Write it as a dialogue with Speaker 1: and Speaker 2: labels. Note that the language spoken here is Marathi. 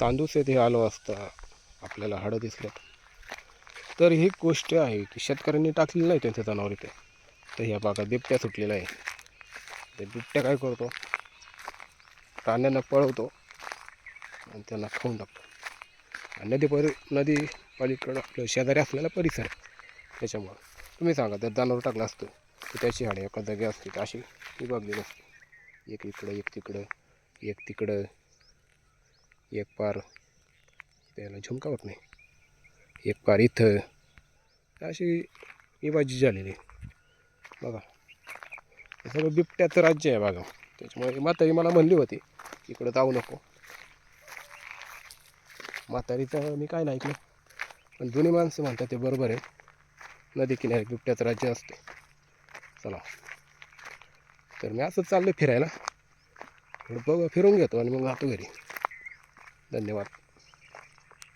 Speaker 1: तांदूस येथे आलो असता आपल्याला हाडं दिसल्यात तर ही गोष्ट आहे की शेतकऱ्यांनी टाकलेलं नाही त्यांच्या जनावर इथे. तर ह्या भागात बिबट्या सुटलेला आहे. ते बिबट्या काय करतो? प्राण्यांना पळवतो आणि त्यांना खाऊन टाकतो. आणि नदी परि नदी पलीकडं आपलं शेजारी असलेला परिसर त्याच्यामुळं तुम्ही सांगा जर जनावर टाकला असतो तर त्याची हाडे एका जागी असते अशी विभागली नसते. एक इकडं एक तिकडं एक तिकडं. एक पार त्याला झुमका होत नाही. एक पार इथं. अशी विभाजी झालेली बघा. हे सगळं बिबट्याचं राज्य आहे बघा. त्याच्यामुळे म्हातारी मला म्हणली होती इकडं जाऊ नको. म्हातारीचं मी काय नाही ऐकलं. पण जुनी माणसं म्हणतात ते बरोबर आहे. नदी किनारी बिबट्याचं राज्य असते. चला. तर मी असंच चाललं फिरायला. थोडं बघ फिरून घेतो आणि मग जातो घरी. धन्यवाद.